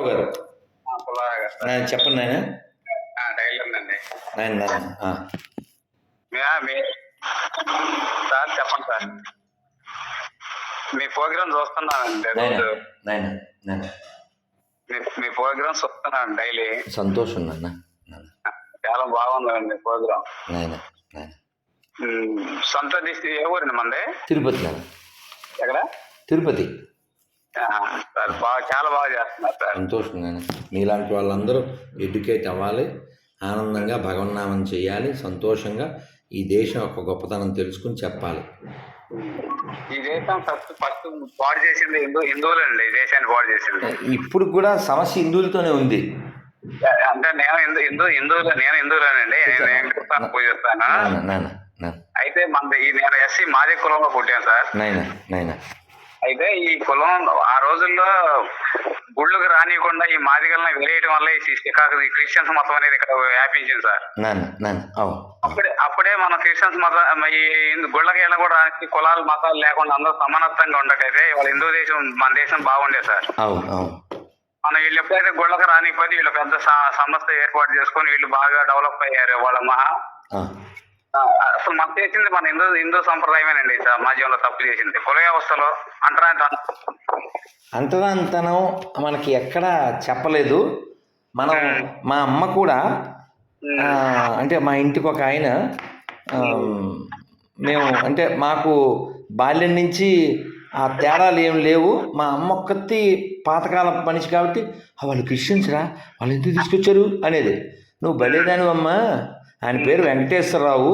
గారు. చెప్పండి నాయన. నాయన సార్ చెప్పండి సార్. మీ ప్రోగ్రామ్ చూస్తున్నానండి రోజు. మీ ప్రోగ్రామ్ చూస్తున్నాను డైలీ. సంతోషం నాన్న చాలా బాగుందండి ప్రోగ్రామ్ సొంత డిస్ట్రిక్ట్ ఏ ఊరండి మంది? తిరుపతి ఎక్కడ? తిరుపతి. సార్ బాగా చాలా బాగా చేస్తున్నారు సార్. సంతోషం మీలాంటి వాళ్ళందరూ ఎడ్యుకేట్ అవ్వాలి ఆనందంగా భగవన్నామం చేయాలి సంతోషంగా ఈ దేశం యొక్క గొప్పతనం తెలుసుకుని చెప్పాలి. ఈ దేశం ఫస్ట్ ఫస్ట్ పాడు చేసింది హిందూ హిందువులండి ఈ దేశాన్ని పాడు చేసింది. ఇప్పుడు కూడా సమస్య హిందువులతోనే ఉంది. అంటే నేను హిందూ హిందూ హిందువులు నేను హిందువులేనండి నేను పూజిస్తాను? అయితే మన ఈ నేను ఎస్సీ మాది కులంలో పుట్టాను సార్. నాయన నాయన. అయితే ఈ కులం ఆ రోజుల్లో గుళ్ళకు రానియకుండా ఈ మాదిగలను వెలేయడం వల్ల ఈ ఈ క్రిస్టియన్స్ మతం అనేది ఇక్కడ వ్యాపించింది సార్. అప్పుడే అప్పుడే మన క్రిస్టియన్స్ మతం ఈ గుళ్ళకి వెళ్ళ కూడా కులాలు మతాలు లేకుండా అందరూ సమానత్వంగా ఉండటైతే వాళ్ళ హిందూ దేశం మన దేశం బాగుండేది సార్. మనం వీళ్ళు ఎప్పుడైతే గుళ్ళకి రానిపోతే వీళ్ళు పెద్ద సంస్థ ఏర్పాటు చేసుకొని వీళ్ళు బాగా డెవలప్ అయ్యారు వాళ్ళ మహా. అసలు మనం చేసింది మన హిందూ హిందూ సంప్రదాయమేనండి సమాజంలో తప్పు చేసింది. కుల వ్యవస్థలో అంటరా అంతదంతనం మనకి ఎక్కడ చెప్పలేదు. మనం మా అమ్మ కూడా అంటే మా ఇంటికి ఒక ఆయన మేము అంటే మాకు బాల్యం నుంచి ఆ తేడాలు ఏం లేవు. మా అమ్మ ఒక్కతి పాతకాల మనిషి కాబట్టి "ఆ, వాళ్ళు క్రిస్టియన్స్ రా వాళ్ళు ఎందుకు తీసుకొచ్చారు? అనేది. నువ్వు బలేదాను అమ్మ ఆయన పేరు వెంకటేశ్వరరావు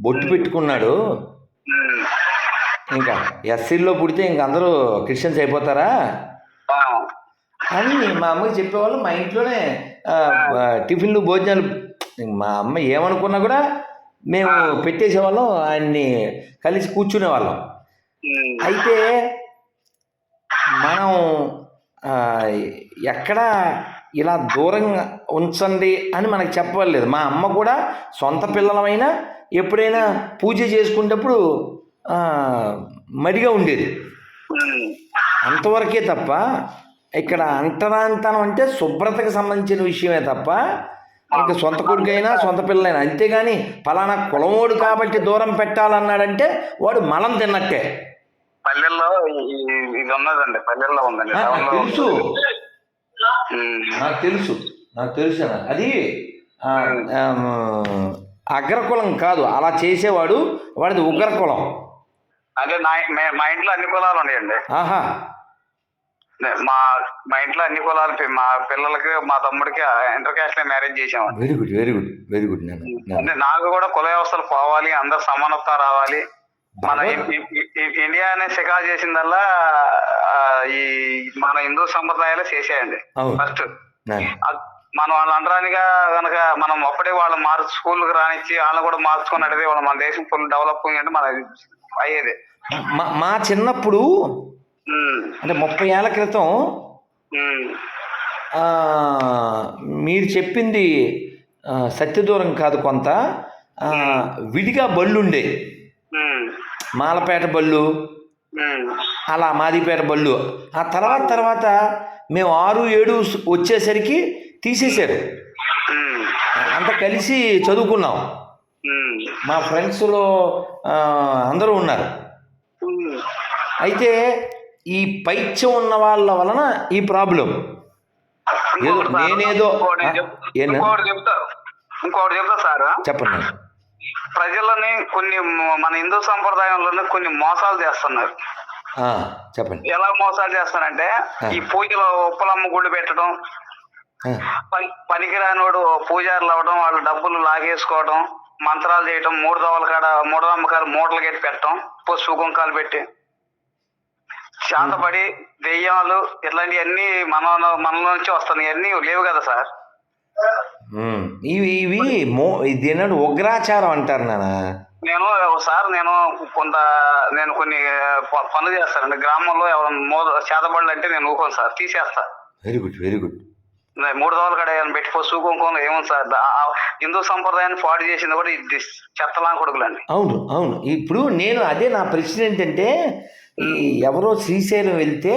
బొట్టు పెట్టుకున్నాడు. ఇంకా ఎస్సీల్లో పుడితే ఇంక అందరూ క్రిస్టియన్స్ అయిపోతారా? అని మా అమ్మకి చెప్పేవాళ్ళు మా ఇంట్లోనే టిఫిన్లు భోజనాలు. మా అమ్మ ఏమనుకున్నా కూడా మేము పెట్టేసేవాళ్ళం ఆయన్ని కలిసి కూర్చునే వాళ్ళం అయితే మనం ఎక్కడ ఇలా దూరంగా ఉంచండి అని మనకు చెప్పలేదు మా అమ్మ కూడా సొంత పిల్లలమైనా ఎప్పుడైనా పూజ చేసుకునేటప్పుడు మడిగా ఉండేది. అంతవరకే తప్ప ఇక్కడ అంటరాంతనం అంటే శుభ్రతకు సంబంధించిన విషయమే తప్ప ఇంకా సొంత కొడుకైనా సొంత పిల్లలైనా. అంతేగాని ఫలానా కులమోడు కాబట్టి దూరం పెట్టాలన్నాడంటే వాడు మలం తిన్నట్టే. పల్లెల్లో ఇది ఉన్నదండి పల్లెల్లో ఉందండి. తెలుసు. నాకు తెలుసు నాకు తెలుసు అన్న. అది అగ్రకులం కాదు అలా చేసేవాడు వాడిది ఉగ్రకులం. అంటే నా మే- ఇంట్లో అన్ని కులాలు ఉన్నాయండి. ఆహా. మా మా ఇంట్లో అన్ని కులాలు మా పిల్లలకి మా తమ్ముడికి ఇంటర్ క్యాస్ట్ మ్యారేజ్ చేసామండి very good very good very good నేను నేను. అంటే నాకు కూడా కుల వ్యవస్థలు పోవాలి అందరు సమానత్వం రావాలి. మన ఇండియా అనే శిఖా చేసిందల్లా ఈ మన హిందూ సంప్రదాయాలు చేసేయండి ఫస్ట్ మనం వాళ్ళు అనరానిగా కనుక మనం అప్పుడే వాళ్ళు మార్చు స్కూల్కి రానిచ్చి వాళ్ళని కూడా మార్చుకొని అడిగితే వాళ్ళు మన దేశం ఫుల్ డెవలపింగ్ అంటే మన అయ్యేది. మా మా చిన్నప్పుడు అంటే ముప్పై ఏళ్ళ క్రితం మీరు చెప్పింది సత్యదూరం కాదు కొంత విడిగా బళ్ళు ఉండే ఉమ్, మాలపేట బళ్ళు అలా మాదిపేట బళ్ళు. ఆ తర్వాత తర్వాత మేము ఆరు ఏడు వచ్చేసరికి తీసేశారు. అంతా కలిసి చదువుకున్నాం. మా ఫ్రెండ్స్లో అందరూ ఉన్నారు. అయితే ఈ పైత్యం ఉన్న వాళ్ళ వలన ఈ ప్రాబ్లం. నేనేదో ఇంకోటి ఆ, చెప్- ఏంటన్నా? ఇంకోటి చెప్తా ఇంకోటి చెప్తా సార్? చెప్పండి. ప్రజలని కొన్ని మన హిందూ సంప్రదాయంలోనే కొన్ని మోసాలు చేస్తున్నారు. చెప్పండి. ఎలా మోసాలు చేస్తారంటే. ఈ పూజలో ఉప్పలమ్మ గుళ్ళు పెట్టడం ఆ, పని పనికిరానోడు పూజారులు అవ్వడం వాళ్ళు డబ్బులు లాగేసుకోవడం మంత్రాలు చేయటం మూడు దోవల కాడ మూడు నమ్మకాలు మూటలు కట్టి పెట్టడం పసుపు కుంకాలు పెట్టి. శాంతపడి దెయ్యాలు ఇట్లాంటివన్నీ మన మనలో నుంచి వస్తున్నాయి. అన్నీ లేవు కదా సార్? ఇవి ఇవి మో ఇది ఏంటంటే ఉగ్రాచారం అంటారు నాన్న నేను సార్ నేను కొంత నేను కొన్ని ప- పనులు చేస్తానండి గ్రామంలో ఎవరైనా మోద చేతబడులు అంటే నేను ఊకోను సార్. తీసేస్తా. వెరీ గుడ్ వెరీ గుడ్ మూడు దోవల కాడ ఏమైనా పెట్టి పసుపు కుంకుమ ఏముంది సార్? హిందూ సంప్రదాయాన్ని పాడు చేసింది కూడా ఇది చెత్తలా కొడుకులండి. అవును అవును. ఇప్పుడు నేను అదే నా ప్రశ్న ఏంటంటే ఈ ఎవరో శ్రీశైలం వెళ్తే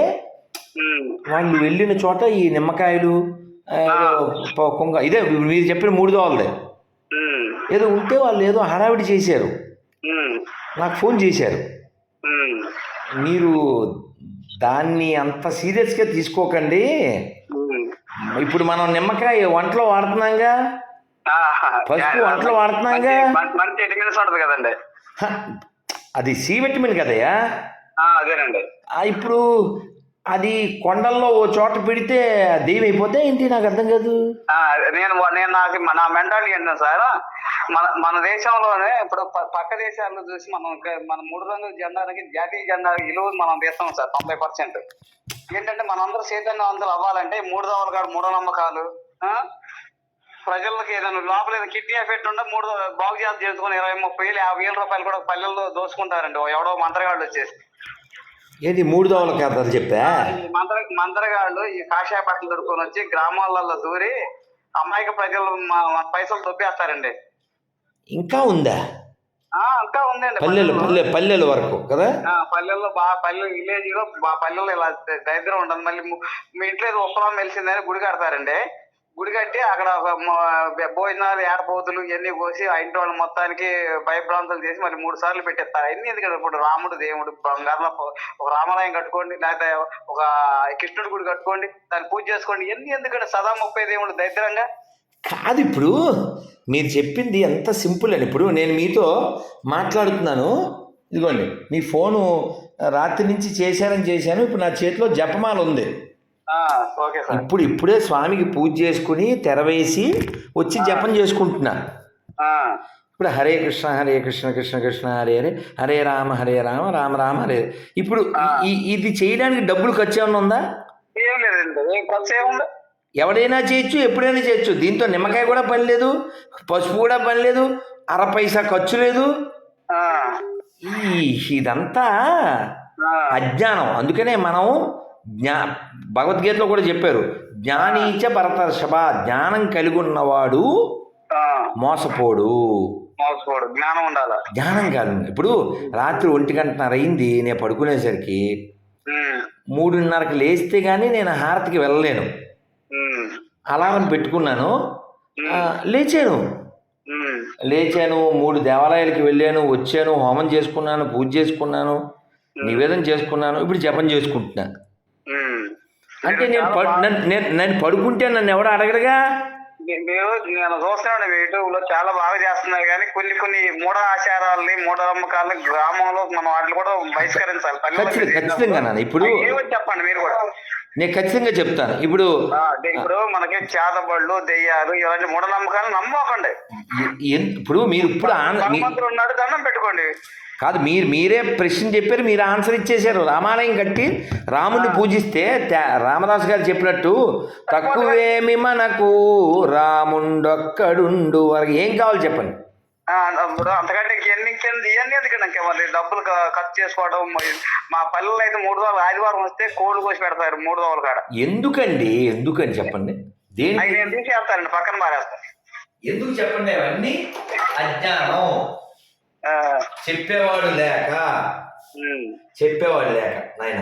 వాళ్ళు వెళ్ళిన చోట ఈ నిమ్మకాయలు కొంగ ఇదే మీరు చెప్పిన మూడు దోవలదే. ఏదో ఉంటే వాళ్ళు ఏదో హడావిడి చేశారు. నాకు ఫోన్ చేశారు. మీరు దాన్ని అంత సీరియస్గా తీసుకోకండి. ఇప్పుడు మనం నిమ్మకాయ వంటలో వాడుతున్నాంగా? పసుపు వంటలో వాడుతున్నాంగా? కదండి. అది సి విటమిన్ కదయ్యా? అదేనండి. ఇప్పుడు అది కొండల్లో ఓ చోట పెడితే దెయ్యం అయిపోతే ఏంటి? నాకు అర్థం కాదు. నేను నేను నాకు నా మెంటాలిటీ ఏంటంటే సార్ మన మన దేశంలోనే ఇప్పుడు పక్క దేశాల్లో చూసి మనం మన మూడు రంగుల జెండాకి జాతీయ జెండా విలువ మనం తీస్తాం సార్ తొంభై పర్సెంట్. ఏంటంటే మనందరూ చైతన్యవంతులు అవ్వాలంటే మూడు దవల కాడు మూడో నమ్మకాలు ఆ? ప్రజలకి ఏదైనా లోపల ఏదైనా కిడ్నీ ఎఫెక్ట్ ఉంటే మూడు బాగు చేసి చేసుకుని ఇరవై ముప్పై వేలు యాభై వేల రూపాయలు కూడా పల్లెల్లో దోసుకుంటారండి ఓ ఎవడో మంత్రగాళ్ళు వచ్చేసి. ఏంటి మూడు దోవల కథలు చెప్పా? మంత్ర మంత్రగాళ్ళు ఈ కాషాయ బట్టలు దొరుకుని వచ్చి గ్రామాలలో దూరి అమాయక ప్రజలు పైసలు దొబ్బేస్తారండి. ఇంకా ఉందా? ఆ, ఇంకా ఉందండి. పల్లెలు పల్లె పల్లెల వరకు కదా? పల్లెల్లో బాగా పల్లె విలేజ్లో పల్లెల్లో ఇలా దరిద్రం ఉంటుంది మళ్ళీ ము- ఇంట్లో ఏదో ఉప్పలం వెలిసిందని గుడి కడతారండి. గుడి కట్టి అక్కడ ఒక భోజనాలు ఏడపోతులు ఇవన్నీ కోసి ఆ ఇంటి వాళ్ళు మొత్తానికి భయభ్రాంతులు చేసి మళ్ళీ మూడు సార్లు పెట్టేస్తారు. అన్ని ఎందుకంటే ఇప్పుడు రాముడు దేవుడు బంగారం ఒక రామాలయం కట్టుకోండి లేకపోతే ఒక కృష్ణుడి గుడి కట్టుకోండి దాన్ని పూజ చేసుకోండి ఎన్ని ఎందుకంటే సదా ముప్పై దేవుడు దరిద్రంగా? కాదు ఇప్పుడు మీరు చెప్పింది ఎంత సింపుల్ అని ఇప్పుడు నేను మీతో మాట్లాడుతున్నాను. ఇదిగోండి మీ ఫోను రాత్రి నుంచి చేశారని చేశాను. ఇప్పుడు నా చేతిలో జపమాల ఉంది. ఇప్పుడు ఇప్పుడే స్వామికి పూజ చేసుకుని తెరవేసి వచ్చి జపం చేసుకుంటున్నా. ఇప్పుడు హరే కృష్ణ హరే కృష్ణ కృష్ణ కృష్ణ హరే హరే హరే రామ హరే రామ రామ రామ హరే. ఇప్పుడు ఇది చేయడానికి డబ్బులు ఖర్చు ఏమన్నా ఉందా? ఎవడైనా చేయొచ్చు ఎప్పుడైనా చేయొచ్చు. దీంతో నిమ్మకాయ కూడా పని లేదు పసుపు కూడా పని లేదు అర పైసా ఖర్చు లేదు. ఇదంతా అజ్ఞానం. అందుకనే మనం జ్ఞా భగవద్గీతలో కూడా చెప్పారు జ్ఞానీచ భరతర్షభ జ్ఞానం కలిగి ఉన్నవాడు మోసపోడు. మోసపోడు. జ్ఞానం ఉండాలా. జ్ఞానం కాదు. ఇప్పుడు రాత్రి ఒంటి గంటన్నర అయింది నేను పడుకునేసరికి మూడున్నరకు లేస్తే కానీ నేను హారతికి వెళ్ళలేను. అలారం పెట్టుకున్నాను. లేచాను. లేచాను మూడు దేవాలయాలకు వెళ్ళాను వచ్చాను హోమం చేసుకున్నాను పూజ చేసుకున్నాను నివేదన చేసుకున్నాను ఇప్పుడు జపం చేసుకుంటున్నా. ఉమ్. అంటే నేను నేను పడుకుంటే నన్ను ఎవడు అడగడుగా? మీ- మీరు నేను చూస్తున్నాను యూట్యూబ్లో చాలా బాగా చేస్తున్నారు కానీ కొన్ని కొన్ని మూఢ ఆచారాలని మూఢ నమ్మకాలని గ్రామంలో మనం వాటిని కూడా బహిష్కరించాలి. ఖచ్చితంగా ఇప్పుడు చెప్పండి మీరు కూడా? నేను ఖచ్చితంగా చెప్తాను. ఇప్పుడు ఇప్పుడు మనకి చేతబళ్ళు దెయ్యాలు ఇలాంటి మూఢ నమ్మకాలు నమ్మకండి ఇప్పుడు మీరు ఇప్పుడు ఉన్నాడు దండం పెట్టుకోండి. కాదు మీరు మీరే ప్రశ్న చెప్పారు మీరు ఆన్సర్ ఇచ్చేశారు. రామాలయం కట్టి రాముని పూజిస్తే రామదాస్ గారు చెప్పినట్టు తక్కువేమి మనకు రాముండొక్కడుండు వరకు. ఏం కావాలి చెప్పండి? అంతకంటే ఇవన్నీ కింద ఇవన్నీ ఎందుకండి ఇంకా మళ్ళీ డబ్బులు ఖర్చు చేసుకోవడం మా పల్లెల్లో అయితే మూడు రోజులు ఆదివారం వస్తే కోళ్ళు కోసి పెడతారు మూడు రోజుల కాడ. ఎందుకండి? ఎందుకని చెప్పండి? దేని నేను తీసేస్తానండి పక్కన మారేస్తాను ఎందుకు చెప్పండి అవన్నీ? అజ్ఞానం. చెప్పేవాడు లేక. చెప్పేవాడు లేక నాయన.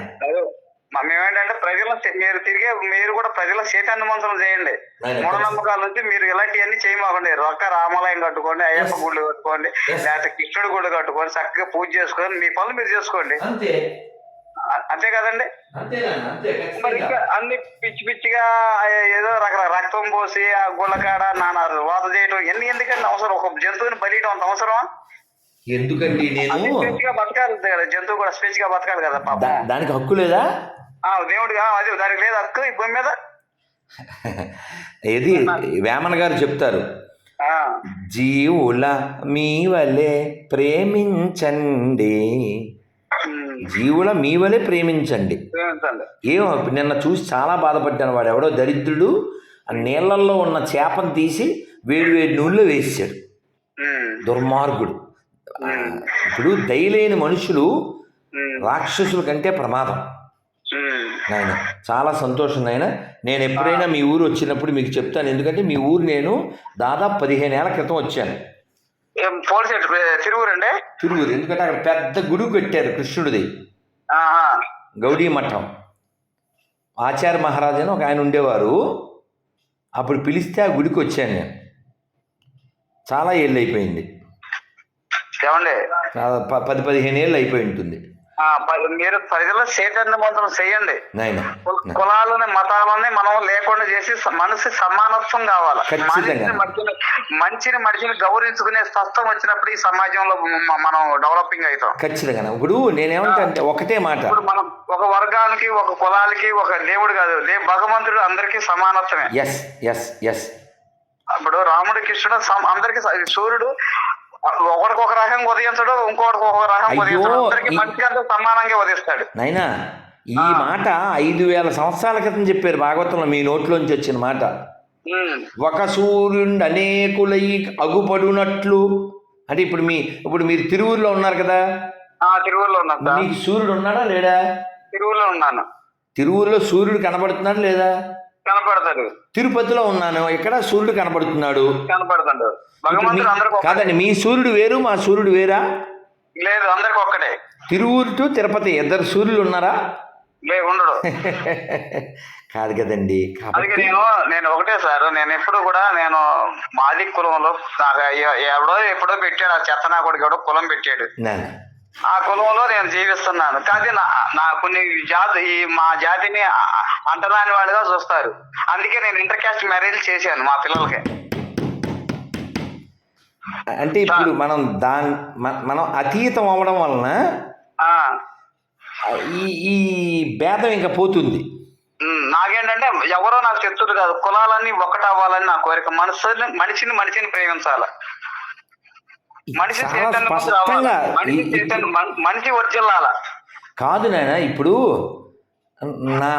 మేమేంటంటే ప్రజలను చే- మీరు తిరిగే మీరు కూడా ప్రజల చైతన్యవంతులు చేయండి. మూఢనమ్మకాల నుంచి మీరు ఇలాంటివన్నీ చేయమాకండి. రొక్క రామాలయం కట్టుకోండి అయ్యప్ప. గుళ్ళు కట్టుకోండి. లేకపోతే కృష్ణుడి గుళ్ళు కట్టుకోండి చక్కగా పూజ చేసుకొని మీ పనులు మీరు చేసుకోండి. అంతే. కదండి? మరి అన్ని పిచ్చి పిచ్చిగా ఏదో రకరకాల రక్తం పోసి ఆ గుళ్ళకాడ నాన్న వాత చేయడం ఎన్ని ఎందుకంటే అవసరం? ఒక జంతువుని బలియడం అంత అవసరమా? ఎందుకండి నేను? స్వేచ్ఛగా బతకాలి కదా జంతువు కూడా స్వేచ్ఛగా బతకాలి కదా దానికి హక్కు లేదా? దేవుడిగా అదే దానికి లేదు హక్కు ఈ భూమి మీద. ఏది? వేమన గారు చెప్తారు. జీవుల మీ వలె ప్రేమించండి. జీవుల మీ వలె ప్రేమించండి. ఏమో నిన్న చూసి చాలా బాధపడ్డాను వాడు. ఎవడో దరిద్రుడు ఆ నీళ్ళల్లో ఉన్న చేపను తీసి వేడి వేడి నూనెలో వేసాడు. దుర్మార్గుడు. ఇప్పుడు దయలేని మనుషులు రాక్షసుల కంటే ప్రమాదం. నాయన చాలా సంతోషం నాయన. నేను ఎప్పుడైనా మీ ఊరు వచ్చినప్పుడు మీకు చెప్తాను. ఎందుకంటే మీ ఊరు నేను దాదాపు పదిహేను ఏళ్ళ క్రితం వచ్చాను. పోలీస్ తిరుగురండి తిరుగురు ఎందుకంటే అక్కడ పెద్ద గుడి కట్టారు కృష్ణుడిది. గౌడీ మఠం. ఆచార్య మహారాజ్ అని ఒక ఆయన ఉండేవారు. అప్పుడు పిలిస్తే ఆ గుడికి వచ్చాను నేను. చాలా ఏళ్ళు అయిపోయింది. పది పదిహేను ఏళ్ళు అయిపోయి ఉంటుంది. మీరు ప్రజల చైతన్య మంత్రం చేయండి కులాలని మతాలని మనం లేకుండా చేసి స- మనిషి సమానత్వం కావాలి. మంచిని మనిషిని గౌరవించుకునే స్పష్టం వచ్చినప్పుడు ఈ సమాజంలో మనం డెవలపింగ్ అవుతాం. ఖచ్చితంగా. ఇప్పుడు నేనేమంటా ఒకటే మాట. ఇప్పుడు మనం ఒక వర్గానికి ఒక కులాలకి ఒక దేవుడు కాదు. భగవంతుడు అందరికీ సమానత్వమే. ఎస్ ఎస్ ఎస్ ఇప్పుడు రాముడు కృష్ణుడు అందరికీ సూర్యుడు ఒకడికి ఒక రకంగా ఉదయించడు ఇంకొకటికి ఒక రకంగా ఉదయించడు అందరికి సమానంగా ఉదయిస్తాడు నాయనా ఈ మాట ఐదు వేల సంవత్సరాల క్రితం చెప్పారు భాగవతంలో మీ నోట్లోంచి వచ్చిన మాట. ఒక సూర్యుడు అనేకులై అగుపడునట్లు. అంటే ఇప్పుడు మీ ఇప్పుడు మీరు తిరువురులో ఉన్నారు కదా? ఆ తిరువురులో మీకు సూర్యుడు ఉన్నాడా లేడా? తిరువురులో ఉన్నాను. తిరువురులో సూర్యుడు కనబడుతున్నాడు లేదా? కనపడతాడు. తిరుపతిలో ఉన్నాను ఇక్కడ సూర్యుడు కనబడుతున్నాడు కనపడతాడు. భగవంతుడు అందరికి. కాదండి మీ సూర్యుడు వేరు మా సూర్యుడు వేరా? లేదు అందరికి ఒక్కటే తిరువురు టు తిరుపతి ఇద్దరు సూర్యులు ఉన్నారా? ఉండడు. కాదు కదండి అందుకే నేను నేను ఒకటే సార్ నేను ఎప్పుడు కూడా నేను మాది కులంలో నాకు ఎవడో ఎప్పుడో పెట్టాడు ఆ చెత్తనా కొడుకు ఎవడో కులం పెట్టాడు. ఆ కులంలో నేను జీవిస్తున్నాను. కానీ నా నా కొన్ని జాతి ఈ మా జాతిని అంటరాని వాడిగా చూస్తారు. అందుకే నేను ఇంటర్ కాస్ట్ మ్యారేజ్ చేశాను మా పిల్లలకి. అంటే ఇప్పుడు మనం దాని మనం అతీతం అవ్వడం వలన ఈ ఈ భేదం ఇంకా పోతుంది. నాకేంటంటే ఎవరో నాకు శత్రుడు కాదు కులాలన్నీ ఒకటవ్వాలని నా కోరిక. మనసుని మనిషిని మనిషిని ప్రేమించాలి? మనిషి మనిషి వర్జిల్లాల కాదు నాయన ఇప్పుడు నా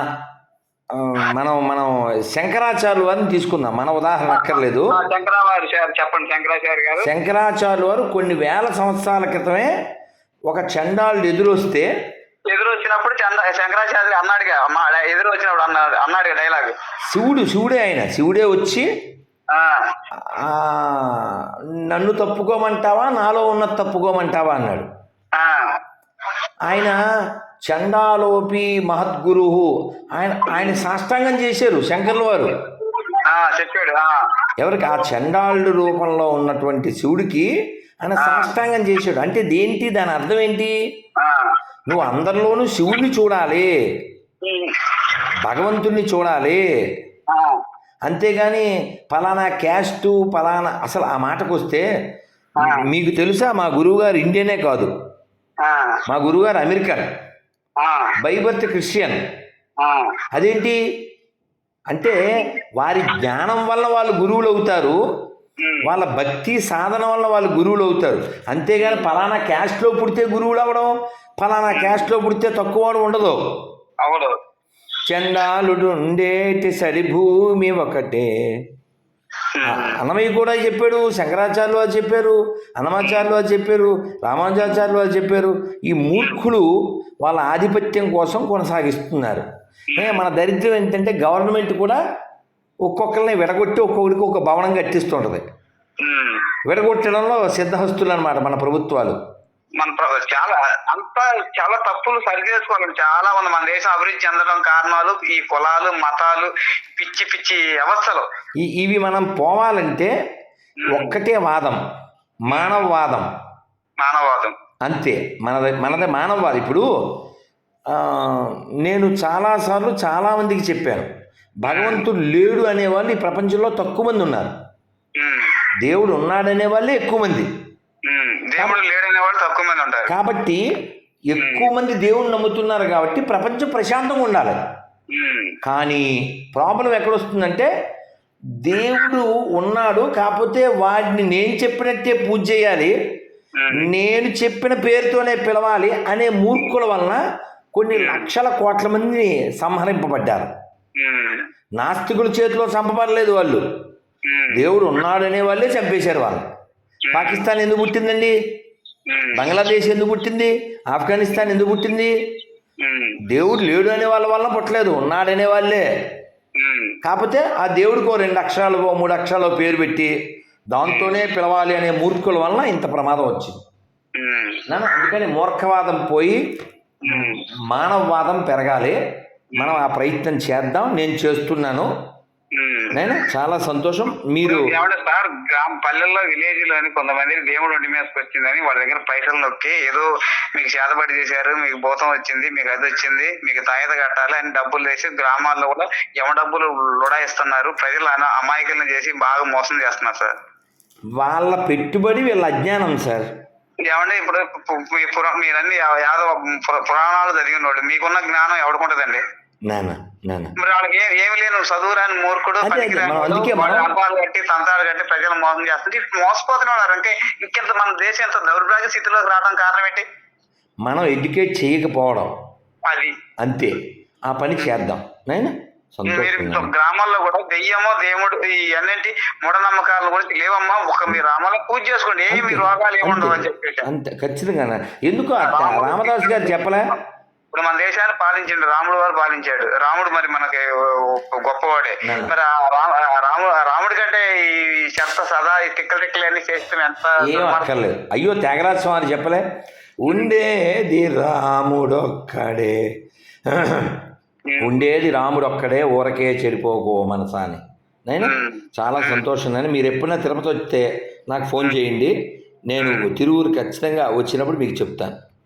మనం మనం శంకరాచార్యులు వారిని తీసుకుందాం. మన ఉదాహరణ అక్కర్లేదు. శంకరాచార్య గారు చెప్పండి శంకరాచార్య గారు. శంకరాచార్యులు వారు కొన్ని వేల సంవత్సరాల క్రితమే ఒక చండాలుడు ఎదురొస్తే ఎదురు వచ్చినప్పుడు చంద్ర శంకరాచార్య అన్నాడుగా అమ్మా ఎదురు వచ్చినప్పుడు అన్నాడు అన్నాడు డైలాగ్ శివుడు శివుడే ఆయన. శివుడే వచ్చి ఆ, నన్ను తప్పుకోమంటావా? నాలో ఉన్న తప్పుకోమంటావా? అన్నాడు. ఆయన చండాలోపి మహద్గురు ఆయన ఆయన సాష్టాంగం చేశారు శంకర్ల వారు. చెప్పాడు ఎవరికి? ఆ చండాలుడు రూపంలో ఉన్నటువంటి శివుడికి ఆయన సాష్టాంగం చేశాడు. అంటే దేంటి? దాని అర్థం ఏంటి. నువ్వు అందరిలోనూ శివుడిని చూడాలి. భగవంతుణ్ణి చూడాలి. అంతేగాని పలానా క్యాస్టు పలానా అసలు ఆ మాటకు వస్తే మీకు తెలుసా మా గురువుగారు ఇండియనే కాదు. మా గురువుగారు అమెరికన్. By birth Christian. అదేంటి? అంటే వారి జ్ఞానం వల్ల వాళ్ళు గురువులు అవుతారు. వాళ్ళ భక్తి సాధన వల్ల వాళ్ళు గురువులు అవుతారు. అంతేగాని పలానా క్యాస్ట్లో పుడితే గురువులు అవ్వడం పలానా క్యాస్ట్లో పుడితే తక్కువ ఉండదు. చండాలుడు ఉండేటి సరి భూమి ఒకటే. అన్నమయ్య కూడా చెప్పాడు శంకరాచార్యులు వారు చెప్పారు అన్నమాచార్యులు వారు చెప్పారు రామానుజాచార్యులు వారు చెప్పారు. ఈ మూర్ఖులు వాళ్ళ ఆధిపత్యం కోసం కొనసాగిస్తున్నారు. మన దరిద్రం ఏంటంటే గవర్నమెంట్ కూడా ఒక్కొక్కరిని విడగొట్టి ఒక్కొక్కరికి ఒక భవనం కట్టిస్తుంటుంది. విడగొట్టడంలో సిద్ధహస్తులు అనమాట మన ప్రభుత్వాలు. మన చాలా అంతా చాలా తప్పులు సరి చేసుకోవాలి చాలా మంది మన దేశం అభివృద్ధి చెందడం కారణాలు ఈ కులాలు మతాలు పిచ్చి పిచ్చి అవస్థలు. ఈ ఇవి మనం పోవాలంటే ఒక్కటే వాదం. మానవవాదం. మానవవాదం. అంతే. మనది మనది మానవవాదం. ఇప్పుడు ఆ, నేను చాలాసార్లు చాలామందికి చెప్పాను. భగవంతుడు లేడు అనేవాళ్ళు ఈ ప్రపంచంలో తక్కువ మంది ఉన్నారు. దేవుడు ఉన్నాడనే వాళ్ళే ఎక్కువ మంది. దేవుడు లేడనే వాళ్ళు తక్కువ మంది ఉంటారు. కాబట్టి ఎక్కువ మంది దేవుడిని నమ్ముతున్నారు కాబట్టి ప్రపంచం ప్రశాంతంగా ఉండాలి. కానీ ప్రాబ్లం ఎక్కడొస్తుందంటే దేవుడు ఉన్నాడు కాకపోతే వాడిని నేను చెప్పినట్టే పూజ చేయాలి నేను చెప్పిన పేరుతోనే పిలవాలి అనే మూర్ఖుల వలన కొన్ని లక్షల కోట్ల మంది సంహరింపబడ్డారు. నాస్తికుల చేతిలో చంపబడలేదు వాళ్ళు. దేవుడు ఉన్నాడనే వాళ్ళే చంపేశారు వాళ్ళు. పాకిస్తాన్ ఎందుకు పుట్టిందండి? బంగ్లాదేశ్ ఎందుకు పుట్టింది? ఆఫ్ఘనిస్తాన్ ఎందుకు పుట్టింది? దేవుడు లేడు అనే వాళ్ళ వల్ల పుట్టలేదు ఉన్నాడనే వాళ్ళే. కాకపోతే ఆ దేవుడికో రెండు అక్షరాలు మూడు అక్షరాలు పేరు పెట్టి దాంతోనే పిలవాలి అనే మూర్ఖుల వల్ల ఇంత ప్రమాదం వచ్చింది. అందుకని మూర్ఖవాదం పోయి మానవవాదం పెరగాలి. మనం ఆ ప్రయత్నం చేద్దాం నేను చేస్తున్నాను. నేను? చాలా సంతోషం. మీరు సార్ గ్రామ పల్లెల్లో విలేజ్లోని కొంతమంది దేవుడు ఒంటి మీదకి వచ్చిందని వాళ్ళ దగ్గర పైసలు నొక్కి ఏదో మీకు చేతబడి చేశారు మీకు భూతం వచ్చింది మీకు అది వచ్చింది మీకు తాయత కట్టాలి అని డబ్బులు వేసి గ్రామాల్లో కూడా యమ డబ్బులు లొడాయిస్తున్నారు. ప్రజలు అమాయకులను చేసి బాగా మోసం చేస్తున్నారు సార్. వాళ్ళ పెట్టుబడి వీళ్ళ అజ్ఞానం సార్. ఏమంటే ఇప్పుడు మీ పురా మీరన్నీ యాదవ పుర- పురాణాలు చదివిన వాళ్ళు మీకున్న జ్ఞానం ఎవడుకుంటదండి మరి వాళ్ళకి ఏం- ఏమి లేను మూర్ఖుడు కట్టి తంతాలు కట్టి ప్రజలు మోసం చేస్తుంటే అంటే ఇంకెంత మన దేశం ఎంత దౌర్భాగ్య స్థితిలోకి రావడం కారణం ఏంటి? మనం ఎడ్యుకేట్ చేయకపోవడం. అది. అంతే. ఆ పని చేద్దాం. గ్రామాల్లో కూడా దెయ్యమో దేవుడు అన్నింటి మూఢనమ్మకాల గురించి లేవమ్మా. ఒక మీ రామాలో పూజ చేసుకోండి. ఏమి రోగాలు ఏముండవు అని చెప్పేసి. అంతే. ఖచ్చితంగా. ఎందుకు రామదాస్ గారు చెప్పలే? ఇప్పుడు మన దేశాన్ని పాలించిండు రాముడు వారు పాలించాడు. రాముడు మరి మనకి గొప్పవాడే. మరి రామ- రాముడి కంటే ఈ చెత్త సదా ఈ తిక్కల తిక్కలు అన్ని చేస్తే ఎంత. అక్కర్లేదు. అయ్యో త్యాగరాజ స్వామి చెప్పలే? ఉండేది రాముడొక్కడే. ఉండేది రాముడు ఒక్కడే ఊరకే చెడిపోకో మనసా అని నైనా? చాలా సంతోషం. నేను మీరు ఎప్పుడైనా తిరుపతి వస్తే నాకు ఫోన్ చేయండి. నేను తిరువురు ఖచ్చితంగా వచ్చినప్పుడు మీకు చెప్తాను.